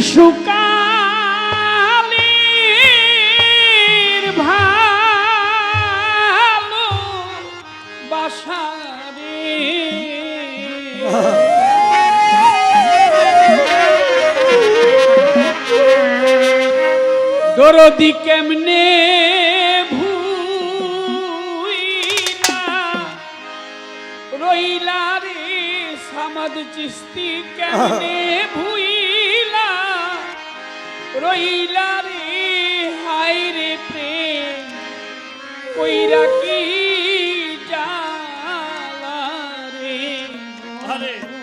শিশুকালীর ভালো বাসারে দরদি কেমনে রইলা রে সামাদ চিস্তি কেমনে? હરે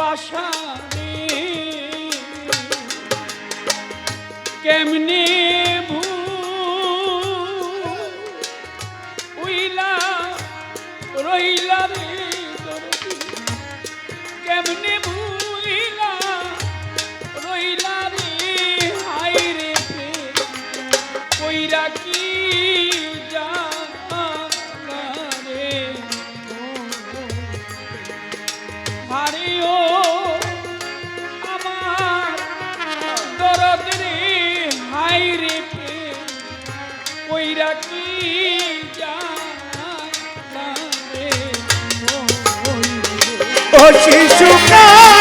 বাসানি কেমনি Vou te julgar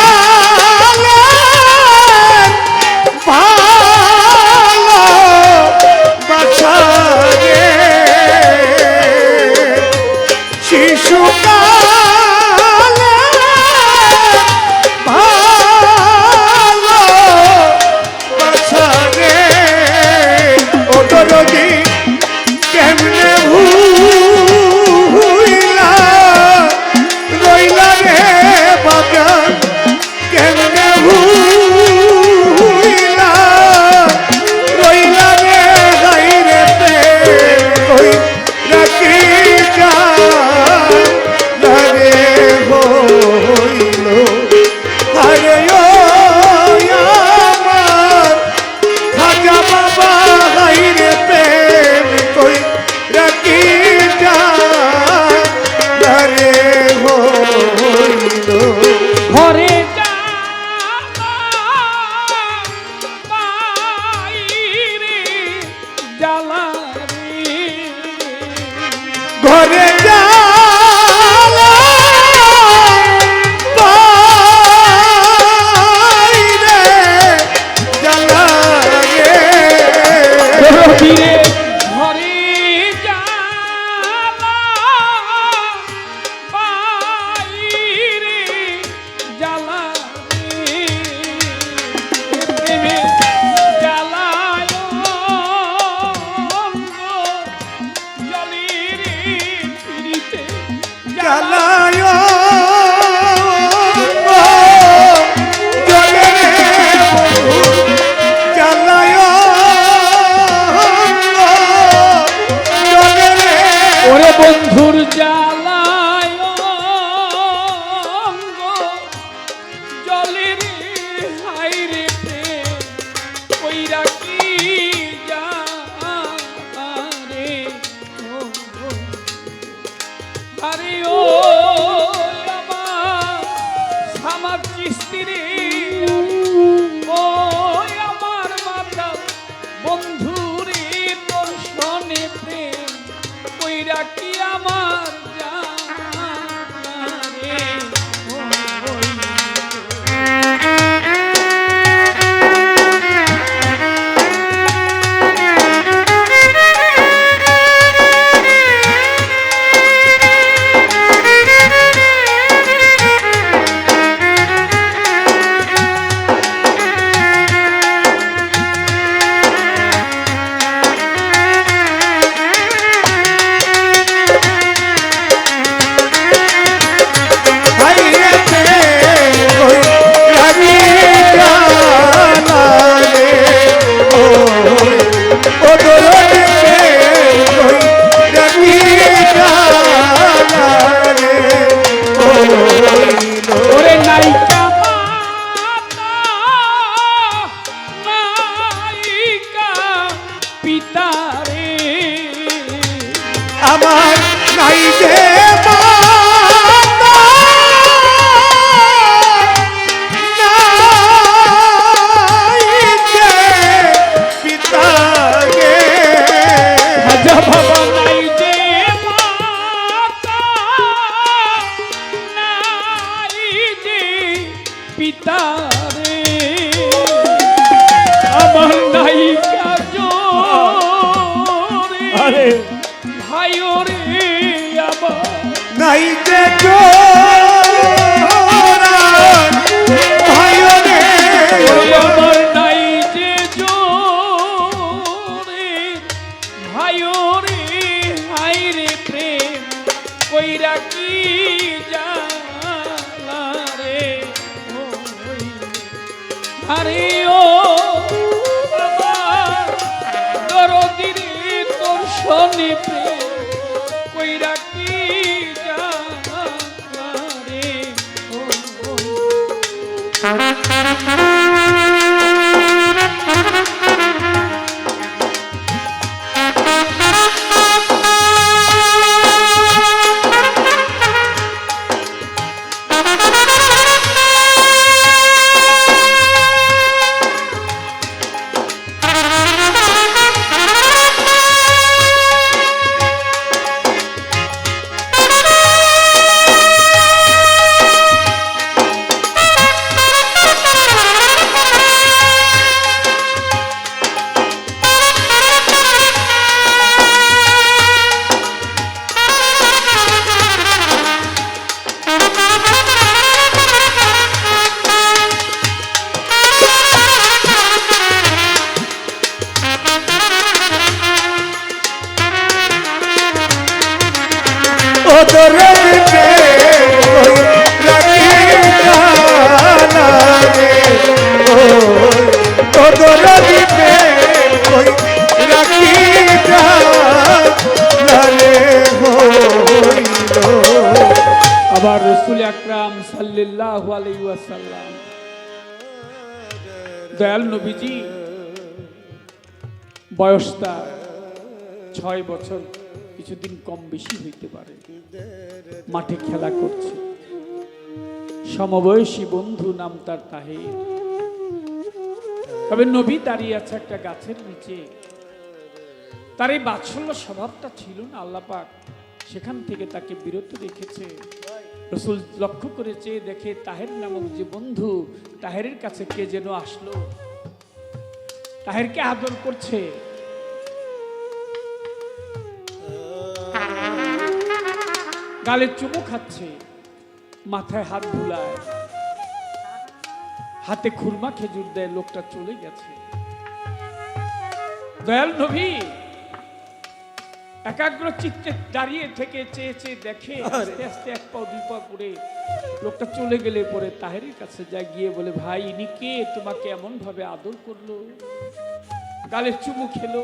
কইরা কইরা কি জালা রে? আরে ও দরদির তোর শনি কইরা কি জালা রে? রসুল আকরাম সাল্লাল্লাহু আলাইহি ওয়াসাল্লাম। দয়াল নবীজি, বয়স তার ছয় বছর, কিছুদিন কম বেশি হইতে পারে। মাঠে খেলা করছে। সমবয়সী বন্ধু নাম তার তাহির। তবে নবী দাঁড়িয়ে আছে একটা গাছের নিচে। তার এই বাৎসল্য স্বভাবটা ছিল না, আল্লাপাক সেখান থেকে তাকে বিরত রেখেছে। রসুল লক্ষ্য করেছে দেখে তাহের নামক যে বন্ধু তাহেরের কাছে কে যেন আসলো? তাহেরকে আদর করছে। গালে চুমু খাচ্ছে, মাথায় হাত ভুলায় হাতে খুরমা খেজুর দেয়, লোকটা চলে গেছে। দয়াল নবী! একাগ্র চিত্তে দাঁড়িয়ে থেকে চেয়ে চেয়ে দেখে আস্তে আস্তে এক পা দুই পা করে লোকটা চলে গেলে পরে তাহেরের কাছে যা গিয়ে বলে ভাই ইনি কে? তোমাকে এমন ভাবে আদর করল? গালে চুমু খেলো?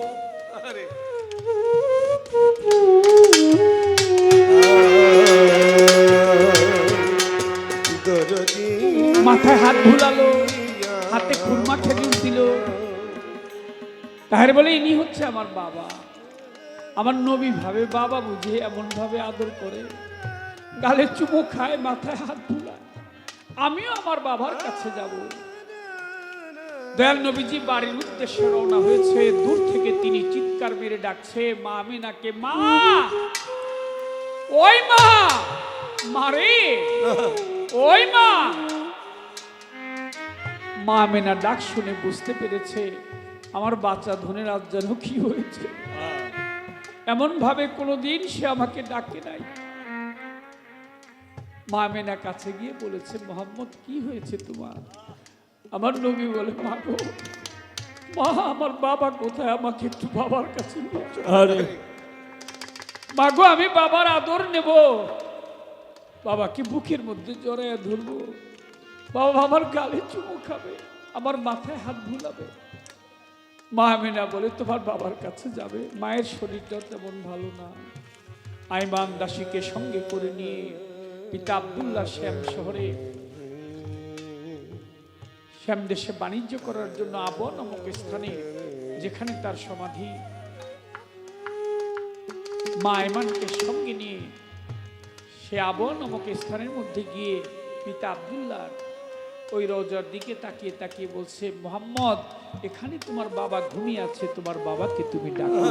মাথায় হাত ভুলালো হাতে খুরমা খেজুর দিল। তাহের বলে ইনি হচ্ছে আমার বাবা। আমার নবী ভাবে, বাবা বুঝে, এমন ভাবে আদর করে, গালে চুমু খায়, মাথায় হাত ভুলায় আমিও আমার বাবার কাছে যাব। দয়াল নবীজি বাড়ির উদ্দেশ্যে রওনা হয়েছে। দূর থেকে তিনি চিৎকার মেরে ডাকছে, মা আমিনাকে, মা! ওই মা! মারে ওই মা! মা মেনা ডাক শুনে বুঝতে পেরেছে, আমার বাচ্চা ধনের আজ যেন কি হয়েছে। এমন ভাবে কোনোদিন সে আমাকে ডাকে নাই। মা মেনা কাছে গিয়ে বলেছে মোহাম্মদ কি হয়েছে তোমার? আমার নবী বলে মা গো মা আমার বাবা কোথায়? আমাকে একটু বাবার কাছে আরে। মা গো আমি বাবার আদর নেব। বাবাকে বুকের মধ্যে জড়াইয়া ধরবো। বাবা আমার গালে চুমু খাবে আমার মাথায় হাত ভুলাবে মা আমিনা বলে, তোমার বাবার কাছে যাবে। মায়ের শরীরটা তেমন ভালো না। আইমান দাসীকে সঙ্গে করে নিয়ে পিতা আবদুল্লাহ শ্যাম শহরে, শ্যাম দেশে বাণিজ্য করার জন্য আবন নামক স্থানে, যেখানে তার সমাধি, মা এমানকে সঙ্গে নিয়ে সে আবন নামক স্থানের মধ্যে গিয়ে পিতা আবদুল্লাহ ওই রোজার দিকে তাকিয়ে তাকিয়ে বলছে, মোহাম্মদ, এখানে তোমার বাবা ঘুমিয়ে আছে, তোমার বাবাকে তুমি ডাকো।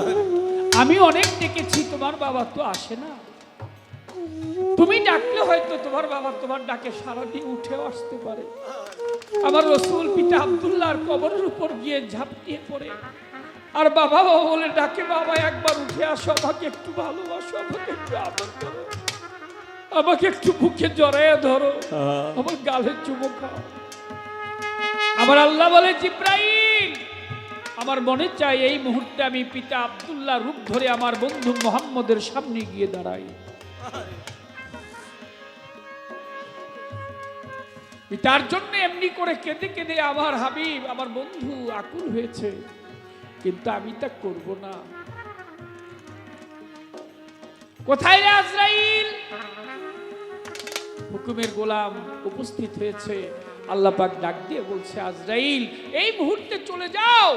আমি অনেক ডেকেছি, তোমার বাবা তো আসে না। তুমি ডাকলে হয়তো তোমার বাবা তোমার ডাকে সারা উঠেও আসতে পারে। আমার রসুল পিতা আবদুল্লাহর কবরের উপর গিয়ে ঝাঁপিয়ে পড়ে। আর বাবা বাবা বলে, ডাকে বাবা, একবার উঠে আসো, আমাকে একটু ভালোবাসো, আমাকে একটু আদর করো। আমাকে একটু বুকে জড়াইয়া ধরো। আমার গালে চুমো খাও। আমার আল্লাহ বলে জিব্রাইল আমার মনে চাই এই মুহূর্তে আমি পিতা আব্দুল্লাহ রূপ ধরে আমার বন্ধু মোহাম্মদের সামনে গিয়ে দাঁড়াই। পিতার জন্য এমনি করে কেঁদে কেঁদে আমার হাবিব আমার বন্ধু আকুল হয়েছে। কিন্তু আমি তা করব না। কোথায় রে আজরাইল? হুকুমের গোলাম উপস্থিত হয়েছে। আল্লাহ পাক ডাক দিয়ে বলছে, আজরাইল, এই মুহূর্তে চলে যাও।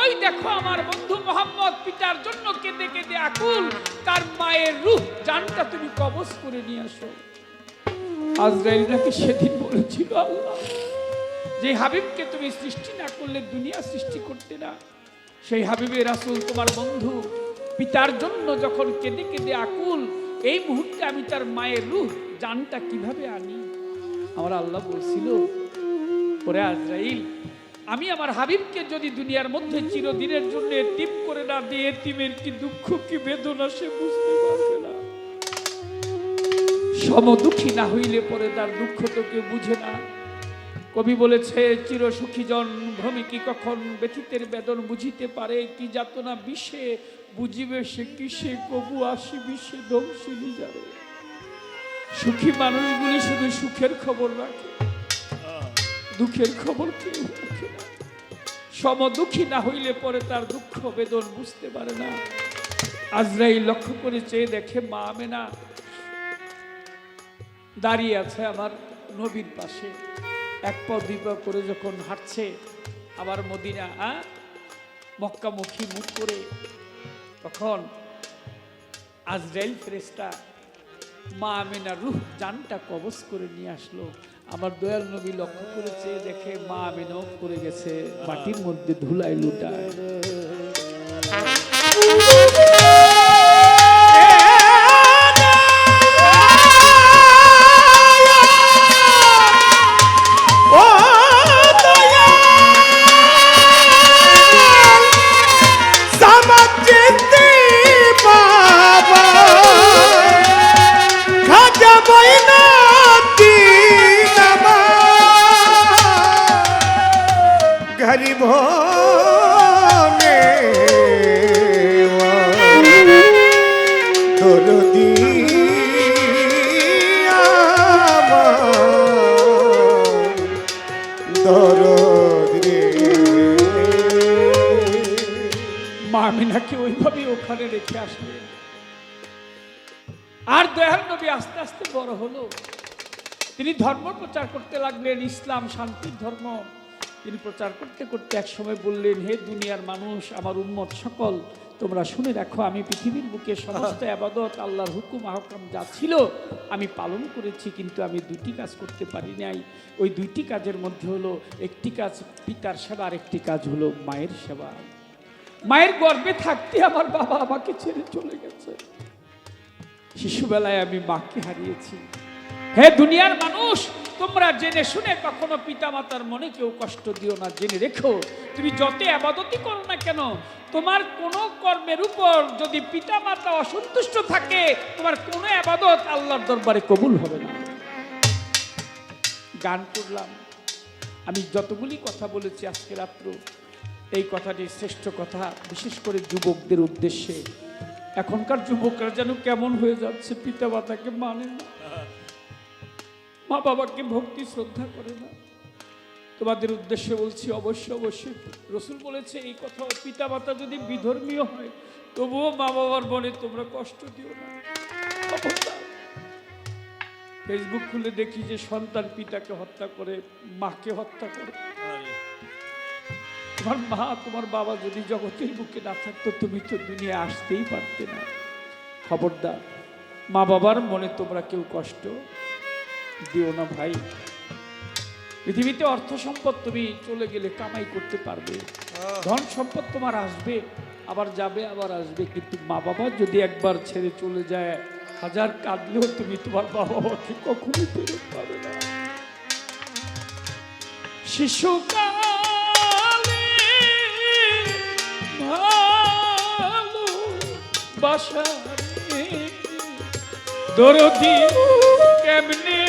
ওই দেখো আমার বন্ধু মোহাম্মদ পিতার জন্য কেঁদে কেঁদে আকুল। তার মায়ের রূপ, জানটা তুমি কবজ করে নিয়ে আসো। আজরাইল নাকি সেদিন বলেছিল আল্লাহ, যে হাবিবকে তুমি সৃষ্টি না করলে দুনিয়া সৃষ্টি করতে না। সেই হাবিবে রাসূল তোমার বন্ধু পিতার জন্য যখন কেঁদে কেঁদে আকুল, এই মুহূর্তে আমি তার মায়ের রূহ জানটা কীভাবে আনি? আমার আল্লাহ বলছিল, ওরে আজরাইল, আমি আমার হাবিবকে যদি দুনিয়ার মধ্যে চিরদিনের জন্য টিপ করে না দিয়ে এতিমের কি দুঃখ, কি বেদনা সে বুঝতে পারবে না? সমদুঃখী না হইলে পরে তার দুঃখ তো কেউ বুঝে না। কবি বলেছে চির সুখীজন ভ্রমিকি কখন ব্যথিতের বেদন বুঝিতে পারে? কি যাতনা বিষে বুঝিবে সে কিসে? কবু আসি বিষে ধ্বংসিনী যাবে। সুখী মানুষগুলি শুধু সুখের খবর রাখে। দুঃখের খবর কেউ রাখে না। না হইলে পরে তার দুঃখ, বেদন বুঝতে পারে না। আজরাই লক্ষ্য করে চেয়ে দেখে মা আমেনা দাঁড়িয়ে আছে আমার নবীর পাশে। এক পা দুই করে যখন হাঁটছে আবার মদিনা, আ? মক্কামুখী মুখ করে। তখন আজরাইল ফেরেস্তা মা আমিনা রুহ জানটা কবজ করে নিয়ে আসলো। আমার দয়াল নবী লক্ষ্য করেছে, দেখে মা আমিনাও করে গেছে, মাটির মধ্যে ধুলাই লুটায়। আর দয়াল নবী আস্তে আস্তে বড় হলো। তিনি ধর্ম প্রচার করতে লাগলেন ইসলাম শান্তির ধর্ম। তিনি প্রচার করতে করতে এক সময় বললেন হে দুনিয়ার মানুষ আমার উম্মত সকল তোমরা শুনে রাখো আমি পৃথিবীর বুকে সমস্ত আবাদত আল্লাহর হুকুম আহকাম যা ছিল আমি পালন করেছি কিন্তু আমি দুটি কাজ করতে পারি নাই। ওই দুইটি কাজের মধ্যে হলো একটি কাজ পিতার সেবা আর একটি কাজ হলো মায়ের সেবা। মায়ের গর্ভে থাকতে আমার বাবা আমাকে ছেড়ে চলে গেছে। শিশুবেলায় আমি মাকে হারিয়েছি। হে দুনিয়ার মানুষ, তোমরা জেনে শুনে কখনো পিতামাতার মনে কেউ কষ্ট দিও না, জেনে রেখো। তুমি যত আবাদতি করো না কেন? তোমার কোনো কর্মের উপর যদি পিতামাতা অসন্তুষ্ট থাকে, তোমার কোনো আবাদত আল্লাহর দরবারে কবুল হবে না। গান করলাম। আমি যতগুলি কথা বলেছি আজকে রাত্র, এই কথাটি শ্রেষ্ঠ কথা, বিশেষ করে যুবকদের উদ্দেশ্যে। এখনকার যুবকরা যেন কেমন হয়ে যাচ্ছে পিতা মাতাকে মানে না। মা বাবাকে ভক্তি, শ্রদ্ধা করে না। তোমাদের উদ্দেশ্যে বলছি অবশ্য অবশ্যই। রসুল বলেছে, এই কথা পিতা মাতা যদি বিধর্মীয় হয়, তবুও মা বাবার মনে তোমরা কষ্ট দিও না। ফেসবুক খুলে দেখি যে সন্তান পিতাকে হত্যা করে, মাকে হত্যা করে। তোমার মা তোমার বাবা যদি জগতের বুকে না থাকতো তুমি তো দুনিয়া আসতেই পারতে না। খবরদার মা বাবার মনে তোমরা কেউ কষ্ট দিও না ভাই। পৃথিবীতে অর্থ সম্পদ তুমি চলে গেলে কামাই করতে পারবে। ধন সম্পদ তোমার আসবে আবার যাবে আবার আসবে। কিন্তু মা বাবা যদি একবার ছেড়ে চলে যায় হাজার কাঁদলেও তুমি তোমার বাবা মাকে কখনোই ফেরত পাবে না। শিশুকালে বাসারে দরদি কেমনে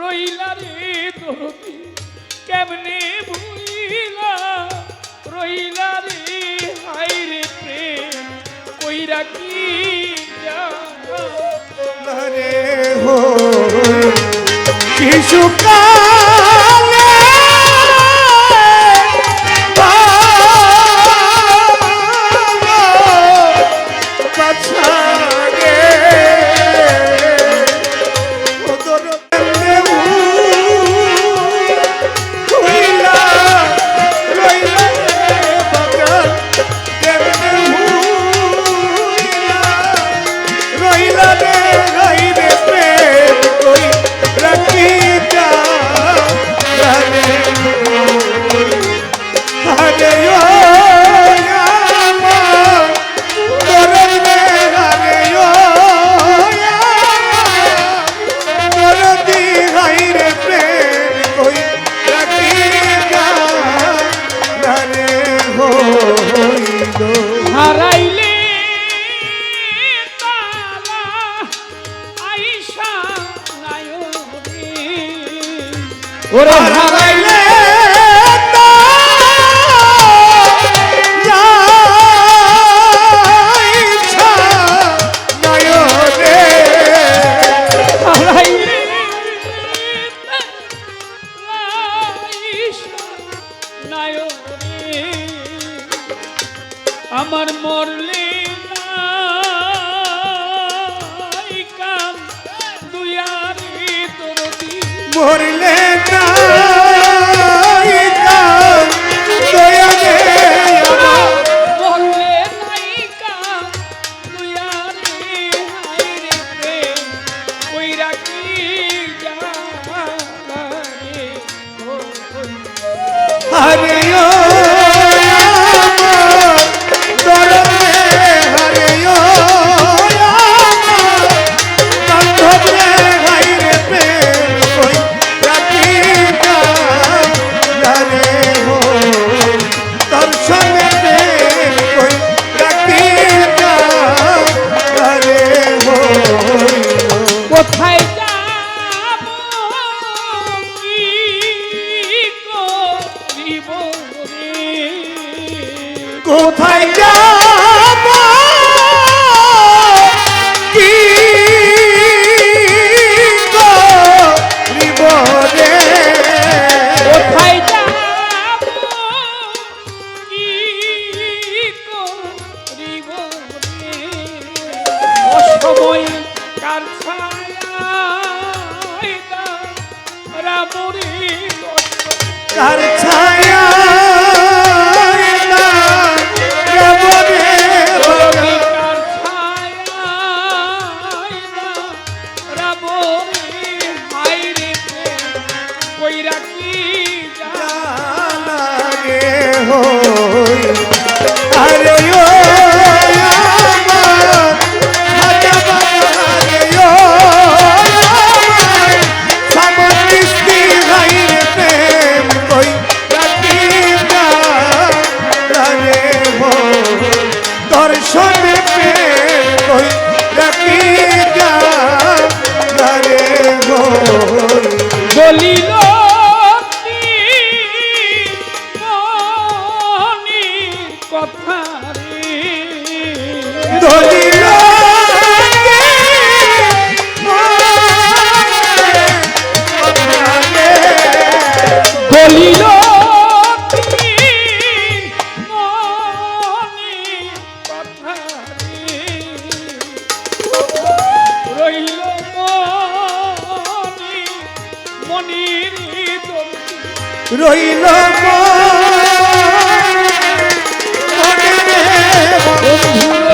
রইলা রে দরদি, কেমনে ভুইলা? রইলা রে হাই রে কইরা কি রে হো শিশুকালে Yeah. রইল বন্ধু